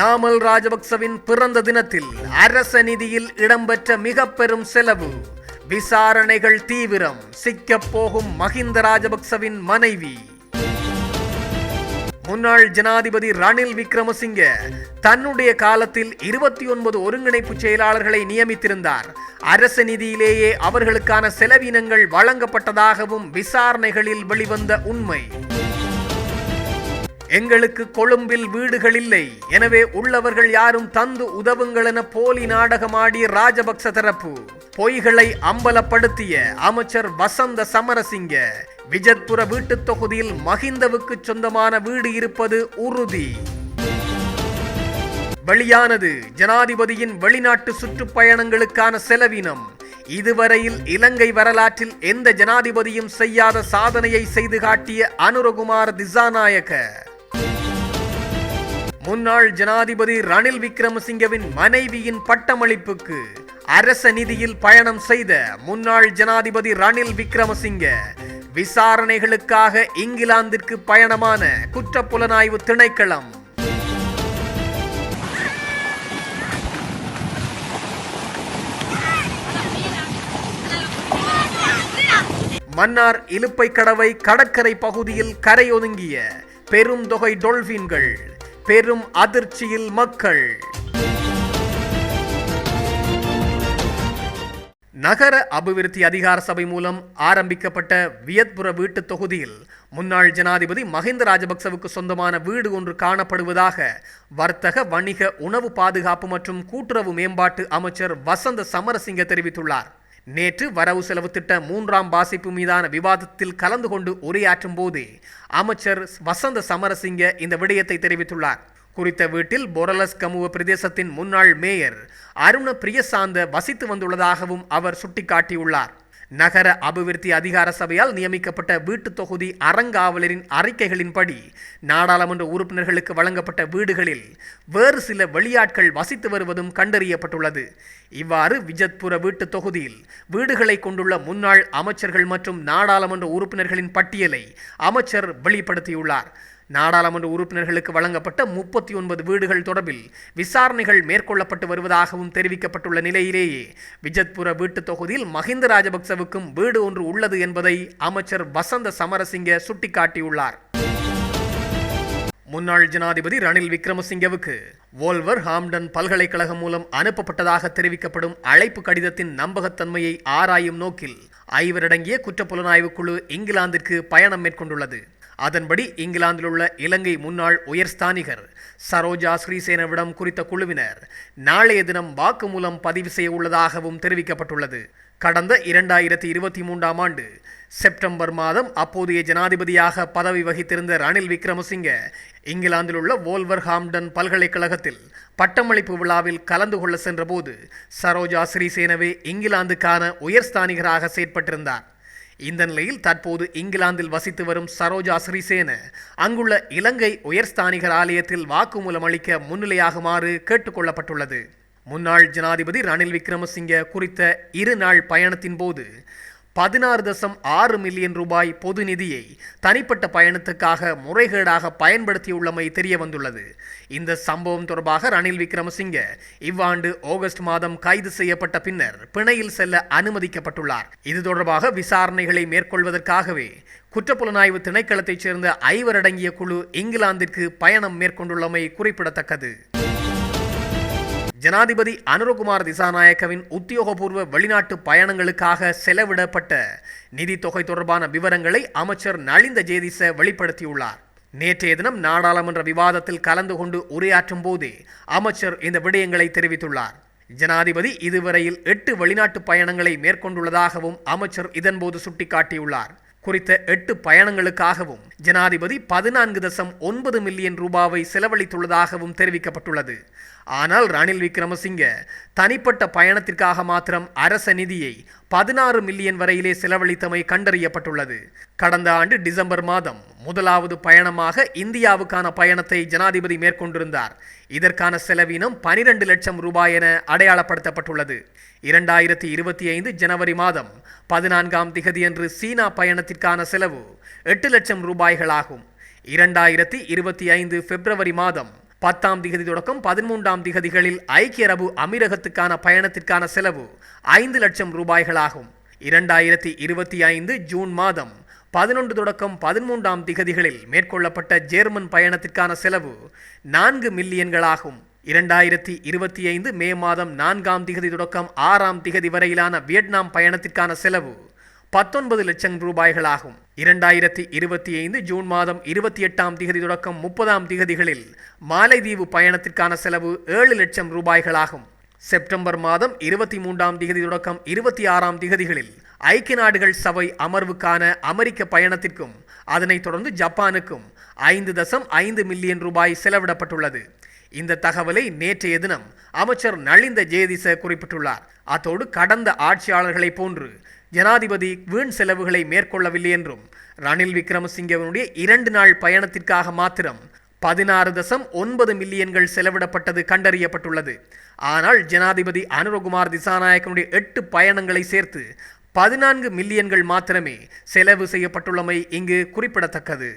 நாமல் ராஜபக்சவின் பிறந்த தினத்தில் அரச நிதியில் இடம்பெற்ற மிக பெரும் செலவு விசாரணைகள் தீவிரம் சிக்கப் போகும் மஹிந்த ராஜபக்சவின் மனைவி. முன்னாள் ஜனாதிபதி ரணில் விக்ரமசிங்க தன்னுடைய காலத்தில் இருபத்தி ஒன்பது ஒருங்கிணைப்பு செயலாளர்களை நியமித்திருந்தார். அரச நிதியிலேயே அவர்களுக்கான செலவினங்கள் வழங்கப்பட்டதாகவும் விசாரணைகளில் வெளிவந்த உண்மை. எங்களுக்கு கொழும்பில் வீடுகள் இல்லை. எனவே உள்ளவர்கள் யாரும் தந்து உதவுங்கள் என போலி நாடகமாடிய ராஜபக்ச தரப்பு. பொய்களை அம்பலப்படுத்திய அமைச்சர் வசந்த சமரசிங்க விஜத்புர வீட்டுத் தொகுதியில் மகிந்தவுக்கு சொந்தமான வீடு இருப்பது உறுதி. வெளியானது ஜனாதிபதியின் வெளிநாட்டு சுற்றுப்பயணங்களுக்கான செலவினம். இதுவரையில் இலங்கை வரலாற்றில் எந்த ஜனாதிபதியும் செய்யாத சாதனையை செய்து காட்டிய அனுரகுமார் திசாநாயக்க. முன்னாள் ஜனாதிபதி ரணில் விக்ரமசிங்கவின் மனைவியின் பட்டமளிப்புக்கு அரச நிதியில் பயணம் செய்த முன்னாள் ஜனாதிபதி ரணில் விக்ரமசிங்க விசாரணைகளுக்காக இங்கிலாந்திற்கு பயணமான குற்றப்புலனாய்வு திணைக்களம். மன்னார் இலுப்பை கடவை கடற்கரை பகுதியில் கரையொதுங்கிய பெரும் தொகை டொல்பின்கள் பெரும் அதிர்ச்சியில் மக்கள். நகர அபிவிருத்தி அதிகார சபை மூலம் ஆரம்பிக்கப்பட்ட வியத்புர வீட்டு தொகுதியில் முன்னாள் ஜனாதிபதி மஹிந்த ராஜபக்சவுக்கு சொந்தமான வீடு ஒன்று காணப்படுவதாக வர்த்தக வணிக உணவு பாதுகாப்பு மற்றும் கூட்டுறவு மேம்பாட்டு அமைச்சர் வசந்த சமரசிங்க தெரிவித்துள்ளார். நேற்று வரவு செலவு திட்ட மூன்றாம் வாசிப்பு மீதான விவாதத்தில் கலந்து கொண்டு உரையாற்றும் போதே அமைச்சர் வசந்த சமரசிங்க இந்த விடயத்தை தெரிவித்துள்ளார். குறித்த வீட்டில் பொரலஸ் கமுவ பிரதேசத்தின் முன்னாள் மேயர் அருண பிரியசாந்த வசித்து வந்துள்ளதாகவும் அவர் சுட்டிக்காட்டியுள்ளார். நகர அபிவிருத்தி அதிகார சபையால் நியமிக்கப்பட்ட வீட்டுத் தொகுதி அறங்காவலரின் அறிக்கைகளின்படி நாடாளுமன்ற உறுப்பினர்களுக்கு வழங்கப்பட்ட வீடுகளில் வேறு சில வெளியாட்கள் வசித்து வருவதும் கண்டறியப்பட்டுள்ளது. இவ்வாறு விஜத்புர வீட்டுத் தொகுதியில் வீடுகளை கொண்டுள்ள முன்னாள் அமைச்சர்கள் மற்றும் நாடாளுமன்ற உறுப்பினர்களின் பட்டியலை அமைச்சர் வெளிப்படுத்தியுள்ளார். நாடாளுமன்ற உறுப்பினர்களுக்கு வழங்கப்பட்ட முப்பத்தி ஒன்பது வீடுகள் தொடர்பில் விசாரணைகள் மேற்கொள்ளப்பட்டு வருவதாகவும் தெரிவிக்கப்பட்டுள்ள நிலையிலேயே விஜத்புர வீட்டுத் தொகுதியில் மஹிந்த ராஜபக்சவுக்கும் வீடு ஒன்று உள்ளது என்பதை அமைச்சர் வசந்த சமரசிங்க சுட்டிக்காட்டியுள்ளார். முன்னாள் ஜனாதிபதி ரணில் விக்ரமசிங்கவுக்கு வோல்வர் ஹாம்டன் பல்கலைக்கழகம் மூலம் அனுப்பப்பட்டதாக தெரிவிக்கப்படும் அழைப்பு கடிதத்தின் நம்பகத்தன்மையை ஆராயும் நோக்கில் ஐவரடங்கிய குற்றப்புலனாய்வு குழு இங்கிலாந்திற்கு பயணம் மேற்கொண்டுள்ளது. அதன்படி இங்கிலாந்தில் உள்ள இலங்கை முன்னாள் உயர்ஸ்தானிகர் சரோஜா ஸ்ரீசேனவிடம் குறித்த குழுவினர் நாளைய தினம் வாக்குமூலம் பதிவு செய்ய உள்ளதாகவும் தெரிவிக்கப்பட்டுள்ளது. கடந்த இரண்டாயிரத்தி இருபத்தி மூன்றாம் ஆண்டு செப்டம்பர் மாதம் அப்போதைய ஜனாதிபதியாக பதவி வகித்திருந்த ரணில் விக்ரமசிங்க இங்கிலாந்தில் உள்ள வோல்வர்ஹாம்டன் பல்கலைக்கழகத்தில் பட்டமளிப்பு விழாவில் கலந்து கொள்ள சென்றபோது சரோஜா ஸ்ரீசேனவே இங்கிலாந்துக்கான உயர்ஸ்தானிகராக செயற்பட்டிருந்தார். இந்த நிலையில் தற்போது இங்கிலாந்தில் வசித்து வரும் சரோஜா ஸ்ரீசேன அங்குள்ள இலங்கை உயர்ஸ்தானிகர் ஆலயத்தில் வாக்குமூலம் அளிக்க முன்னிலையாகுமாறு கேட்டுக்கொள்ளப்பட்டுள்ளது. முன்னாள் ஜனாதிபதி ரணில் விக்ரமசிங்க குறித்த இரு நாள் பயணத்தின் போது பதினாறு தசம் ஆறு மில்லியன் ரூபாய் பொது நிதியை தனிப்பட்ட பயணத்துக்காக முறைகேடாக பயன்படுத்தியுள்ளமை தெரிய வந்துள்ளது இந்த சம்பவம் தொடர்பாக ரணில் விக்ரமசிங்க இவ்வாண்டு ஆகஸ்ட் மாதம் கைது செய்யப்பட்ட பின்னர் பிணையில் செல்ல அனுமதிக்கப்பட்டுள்ளார். இது தொடர்பாக விசாரணைகளை மேற்கொள்வதற்காகவே குற்றப்புலனாய்வு திணைக்களத்தைச் சேர்ந்த ஐவரடங்கிய குழு இங்கிலாந்திற்கு பயணம் மேற்கொண்டுள்ளமை குறிப்பிடத்தக்கது. ஜனாதிபதி அனுரகுமார் திசாநாயக்கவின் உத்தியோகபூர்வ வெளிநாட்டு பயணங்களுக்காக செலவிடப்பட்ட நிதி தொகை தொடர்பான விவரங்களை அமைச்சர் நளிந்த ஜேதிச வெளிப்படுத்தியுள்ளார். நேற்றைய தினம் நாடாளுமன்ற விவாதத்தில் கலந்து கொண்டு உரையாற்றும் போது அமைச்சர் இந்த விடயங்களை தெரிவித்துள்ளார். ஜனாதிபதி இதுவரையில் எட்டு வெளிநாட்டு பயணங்களை மேற்கொண்டுள்ளதாகவும் அமைச்சர் இதன்போது சுட்டிக்காட்டியுள்ளார். குறித்த எட்டு பயணங்களுக்காகவும் ஜனாதிபதி பதினான்கு தசம் ஒன்பது மில்லியன் ரூபாவை செலவழித்துள்ளதாகவும் தெரிவிக்கப்பட்டுள்ளது. ஆனால் ரணில் விக்ரமசிங்க தனிப்பட்ட பயணத்திற்காக மாத்திரம் அரச நிதியை பதினாறு மில்லியன் வரையிலே செலவழித்தமை கண்டறியப்பட்டுள்ளது. கடந்த ஆண்டு டிசம்பர் மாதம் முதலாவது பயணமாக இந்தியாவுக்கான பயணத்தை ஜனாதிபதி மேற்கொண்டிருந்தார். இதற்கான செலவினம் பனிரெண்டு லட்சம் ரூபாய் என அடையாளப்படுத்தப்பட்டுள்ளது. இரண்டாயிரத்தி இருபத்தி ஐந்து ஜனவரி மாதம் பதினான்காம் திகதியன்று சீனா பயணத்திற்கான செலவு எட்டு லட்சம் ரூபாய்களாகும். இரண்டாயிரத்தி இருபத்தி ஐந்து பிப்ரவரி மாதம் பத்தாம் திகதி தொடக்கம் பதிமூன்றாம் திகதிகளில் ஐக்கிய அரபு அமீரகத்துக்கான பயணத்திற்கான செலவு ஐந்து லட்சம் ரூபாய்களாகும். இரண்டாயிரத்தி இருபத்தி ஐந்து ஜூன் மாதம் பதினொன்று தொடக்கம் பதிமூன்றாம் திகதிகளில் மேற்கொள்ளப்பட்ட ஜேர்மன் பயணத்திற்கான செலவு நான்கு மில்லியன்களாகும். இரண்டாயிரத்தி இருபத்தி ஐந்து மே மாதம் நான்காம் திகதி தொடக்கம் ஆறாம் திகதி வரையிலான வியட்நாம் பயணத்திற்கான செலவு பத்தொன்பது லட்சம் ரூபாய்களாகும். இரண்டாயிரத்தி இருபத்தி ஐந்து ஜூன் மாதம் இருபத்தி எட்டாம் திகதி தொடக்கம் முப்பதாம் திகதிகளில் மாலைதீவு பயணத்திற்கான செலவு ஏழு லட்சம் ரூபாய்களாகும். செப்டம்பர் மாதம் இருபத்தி மூன்றாம் திகதி தொடக்கம் இருபத்தி ஆறாம் திகதிகளில் ஐக்கிய நாடுகள் சபை அமர்வுக்கான அமெரிக்க பயணத்திற்கும் அதனைத் தொடர்ந்து ஜப்பானுக்கும் ஐந்து தசம் ஐந்து மில்லியன் ரூபாய் செலவிடப்பட்டுள்ளது. இந்த தகவலை நேற்றைய தினம் அமைச்சர் நளிந்த ஜெயதிச குறிப்பிட்டுள்ளார். அத்தோடு கடந்த ஆட்சியாளர்களைப் போன்று ஜனாதிபதி வீண் செலவுகளை மேற்கொள்ளவில்லை என்றும் ரணில் விக்ரமசிங்கவனுடைய இரண்டு நாள் பயணத்திற்காக மாத்திரம் பதினாறு தசம் ஒன்பது மில்லியன்கள் செலவிடப்பட்டது கண்டறியப்பட்டுள்ளது. ஆனால் ஜனாதிபதி அனுரகுமார் திசாநாயக்கனுடைய எட்டு பயணங்களை சேர்த்து பதினான்கு மில்லியன்கள் மாத்திரமே செலவு செய்யப்பட்டுள்ளமை இங்கு குறிப்பிடத்தக்கது.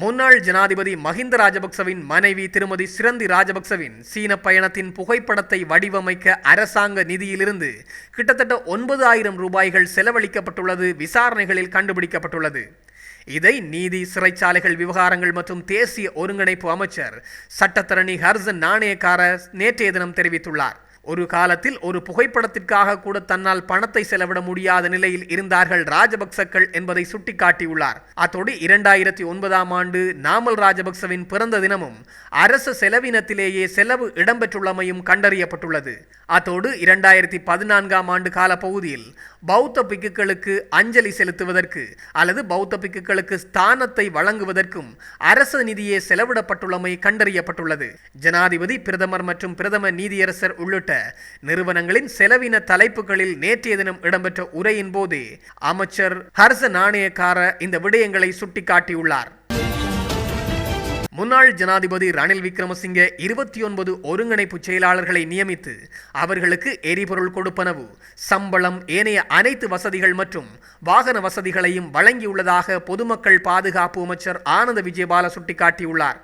முன்னாள் ஜனாதிபதி மஹிந்த ராஜபக்சவின் மனைவி திருமதி சிரந்தி ராஜபக்சவின் சீன பயணத்தின் புகைப்படத்தை வடிவமைக்க அரசாங்க நிதியிலிருந்து கிட்டத்தட்ட ஒன்பது ஆயிரம் ரூபாய்கள் செலவழிக்கப்பட்டுள்ளது விசாரணைகளில் கண்டுபிடிக்கப்பட்டுள்ளது. இதை நீதி சிறைச்சாலைகள் விவகாரங்கள் மற்றும் தேசிய ஒருங்கிணைப்பு அமைச்சர் சட்டத்தரணி ஹர்சன் நாணயக்கார நேற்றைய தினம் தெரிவித்துள்ளார். ஒரு காலத்தில் ஒரு புகைப்படத்திற்காக கூட தன்னால் பணத்தை செலவிட முடியாத நிலையில் இருந்தார்கள் ராஜபக்சக்கள் என்பதை சுட்டிக்காட்டியுள்ளார். அத்தோடு இரண்டாயிரத்தி ஒன்பதாம் ஆண்டு நாமல் ராஜபக்சவின் பிறந்த தினமும் அரசு செலவினத்திலேயே செலவு இடம்பெற்றுள்ளமையும் கண்டறியப்பட்டுள்ளது. அத்தோடு இரண்டாயிரத்தி பதினான்காம் ஆண்டு கால பகுதியில் பௌத்த பிக்குகளுக்கு அஞ்சலி செலுத்துவதற்கு அல்லது பௌத்த பிக்குகளுக்கு ஸ்தானத்தை வழங்குவதற்கும் அரசு நிதியே செலவிடப்பட்டுள்ளமை கண்டறியப்பட்டுள்ளது. ஜனாதிபதி பிரதமர் மற்றும் பிரதம நீதியரசர் உள்ளிட்ட நிறுவனங்களின் செலவின தலைப்புகளில் நேற்றைய தினம் இடம்பெற்ற உரையின் போது அமைச்சர் ஹர்ச நாணயக்கார இந்த விடயங்களை சுட்டிக்காட்டியுள்ளார். முன்னாள் ஜனாதிபதி ரணில் விக்ரமசிங்க இருபத்தி ஒன்பது ஒருங்கிணைப்பு செயலாளர்களை நியமித்து அவர்களுக்கு எரிபொருள் கொடுப்பனவு சம்பளம் ஏனைய அனைத்து வசதிகள் மற்றும் வாகன வசதிகளையும் வழங்கியுள்ளதாக பொதுமக்கள் பாதுகாப்பு அமைச்சர் ஆனந்த விஜயபால சுட்டிக்காட்டியுள்ளார்.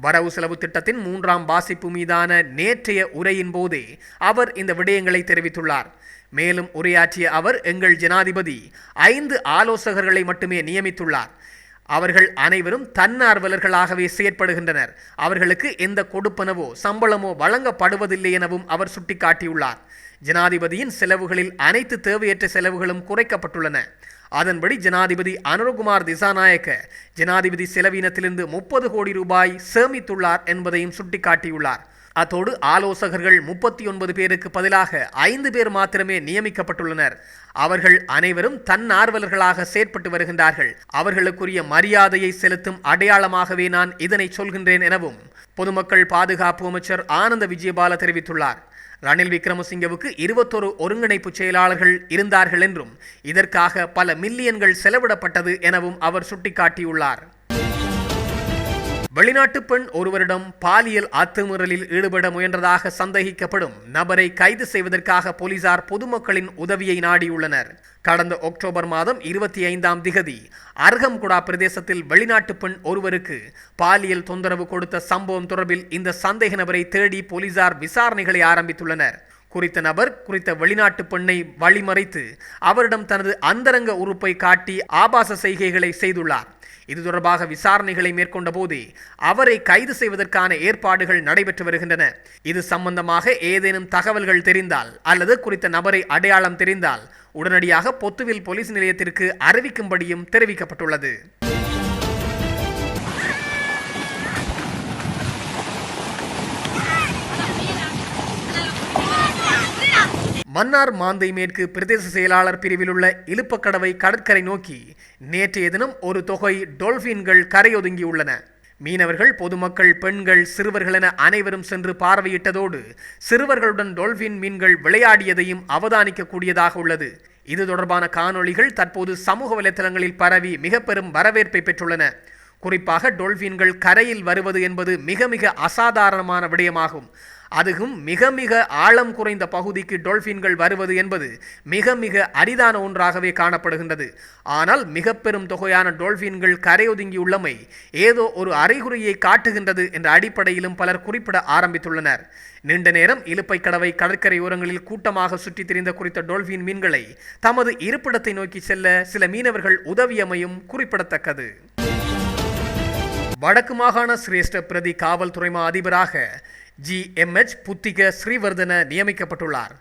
வரவு செலவு திட்டத்தின் மூன்றாம் வாசிப்பு மீதான நேற்றைய உரையின் போதே அவர் இந்த விடயங்களை தெரிவித்துள்ளார். மேலும் உரையாற்றிய அவர் எங்கள் ஜனாதிபதி ஐந்து ஆலோசகர்களை மட்டுமே நியமித்துள்ளார். அவர்கள் அனைவரும் தன்னார்வலர்களாகவே செயற்படுகின்றனர். அவர்களுக்கு எந்த கொடுப்பனவோ சம்பளமோ வழங்கப்படுவதில்லை எனவும் அவர் சுட்டிக்காட்டியுள்ளார். ஜனாதிபதியின் செலவுகளில் அனைத்து தேவையற்ற செலவுகளும் குறைக்கப்பட்டுள்ளன. அதன்படி ஜனாதிபதி அனுரகுமார் திசாநாயக்க ஜனாதிபதி செலவினத்திலிருந்து முப்பது கோடி ரூபாய் சேமித்துள்ளார் என்பதையும் சுட்டிக்காட்டியுள்ளார். அத்தோடு ஆலோசகர்கள் முப்பத்தி ஒன்பது பேருக்கு பதிலாக ஐந்து பேர் மாத்திரமே நியமிக்கப்பட்டுள்ளனர். அவர்கள் அனைவரும் தன்னார்வலர்களாக செயற்பட்டு வருகின்றார்கள். அவர்களுக்குரிய மரியாதையை செலுத்தும் அடையாளமாகவே நான் இதனை சொல்கின்றேன் எனவும் பொதுமக்கள் பாதுகாப்பு அமைச்சர் ஆனந்த விஜயபால தெரிவித்துள்ளார். ரணில் விக்ரமசிங்கவுக்கு இருபத்தொரு ஒருங்கிணைப்பு செயலாளர்கள் இருந்தார்கள் என்றும் இதற்காக பல மில்லியன்கள் செலவிடப்பட்டது எனவும் அவர் சுட்டிக்காட்டியுள்ளார். வெளிநாட்டு பெண் ஒருவரிடம் பாலியல் அத்துமீறலில் ஈடுபட முயன்றதாக சந்தேகிக்கப்படும் நபரை கைது செய்வதற்காக போலீசார் பொதுமக்களின் உதவியை நாடியுள்ளனர். கடந்த அக்டோபர் மாதம் இருபத்தி ஐந்தாம் திகதி அர்ஹம்குடா பிரதேசத்தில் வெளிநாட்டு பெண் ஒருவருக்கு பாலியல் தொந்தரவு கொடுத்த சம்பவம் தொடர்பில் இந்த சந்தேக நபரை தேடி போலீசார் விசாரணைகளை ஆரம்பித்துள்ளனர். குறித்த நபர் குறித்த வெளிநாட்டு பெண்ணை வழிமறைத்து அவரிடம் தனது அந்தரங்க உறுப்பை காட்டி ஆபாச செய்கைகளை செய்துள்ளார். இது தொடர்பாக விசாரணைகளை மேற்கொண்ட போது அவரை கைது செய்வதற்கான ஏற்பாடுகள் நடைபெற்று வருகின்றன. இது சம்பந்தமாக ஏதேனும் தகவல்கள் தெரிந்தால் அல்லது குறித்த நபரை அடையாளம் தெரிந்தால் உடனடியாக பொத்துவில் போலீஸ் நிலையத்திற்கு அறிவிக்கும்படியும் தெரிவிக்கப்பட்டுள்ளது. மன்னார் மாந்தை மேற்கு பிரதேச செயலாளர் பிரிவில் உள்ள இழுப்பக்கடவை கடற்கரை நோக்கி நேற்றைய தினம் ஒரு தொகை டொல்ஃபின்கள் கரையொதுங்கியுள்ளன. மீனவர்கள் பொதுமக்கள் பெண்கள் சிறுவர்கள் என அனைவரும் சென்று பார்வையிட்டதோடு சிறுவர்களுடன் டொல்பின் மீன்கள் விளையாடியதையும் அவதானிக்கக்கூடியதாக உள்ளது. இது தொடர்பான காணொளிகள் தற்போது சமூக வலைத்தளங்களில் பரவி மிக பெரும் வரவேற்பை பெற்றுள்ளன. குறிப்பாக டொல்ஃபின்கள் கரையில் வருவது என்பது மிக மிக அசாதாரணமான விடயமாகும். அதுவும் மிக மிக ஆழம் குறைந்த பகுதிக்கு டொல்ஃபின்கள் வருவது என்பது மிக மிக அரிதான ஒன்றாகவே காணப்படுகின்றது. ஆனால் மிக பெரும் தொகையான டொல்ஃபின்கள் கரையொதுங்கியுள்ளமை ஏதோ ஒரு அறிகுறியை காட்டுகின்றது என்ற அடிப்படையிலும் பலர் குறிப்பிட ஆரம்பித்துள்ளனர். நீண்ட நேரம் இலுப்பை கடவை கடற்கரை ஓரங்களில் கூட்டமாக சுற்றித் திரிந்த குறித்த டொல்பின் மீன்களை தமது இருப்பிடத்தை நோக்கி செல்ல சில மீனவர்கள் உதவியமையும் குறிப்பிடத்தக்கது. வடக்கு மாகாண சிரேஷ்ட பிரதி காவல்துறை மா அதிபராக ஜி எம்எச் புத்திக ஸ்ரீவர்தன நியமிக்கப்பட்டுள்ளார்.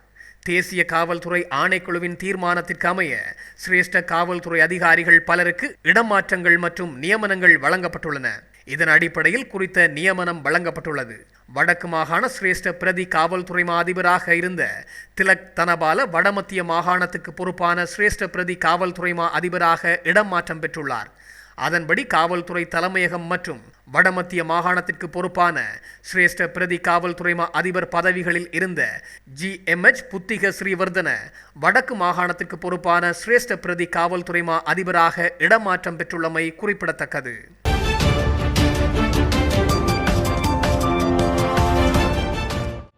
தேசிய காவல்துறை ஆணைக்குழுவின் தீர்மானத்திற்கு அமைய சிரேஷ்ட காவல்துறை அதிகாரிகள் பலருக்கு இடமாற்றங்கள் மற்றும் நியமனங்கள் வழங்கப்பட்டுள்ளன. இதன் அடிப்படையில் குறித்த நியமனம் வழங்கப்பட்டுள்ளது. வடக்கு மாகாண சிரேஷ்ட பிரதி காவல்துறை மா அதிபராக இருந்த திலக் தனபால வடமத்திய மாகாணத்துக்கு பொறுப்பான சிரேஷ்ட பிரதி காவல்துறை மா அதிபராக இடம் மாற்றம் பெற்றுள்ளார். அதன்படி காவல்துறை தலைமையகம் மற்றும் வடமத்திய மாகாணத்திற்கு பொறுப்பான சிரேஷ்ட பிரதி காவல்துறை அதிபர் பதவிகளில் இருந்த G M H Buddhika Sriwardhana வடக்கு மாகாணத்திற்கு பொறுப்பான சிரேஷ்ட பிரதி காவல்துறை அதிபராக இடமாற்றம் பெற்றுள்ளமை குறிப்பிடத்தக்கது.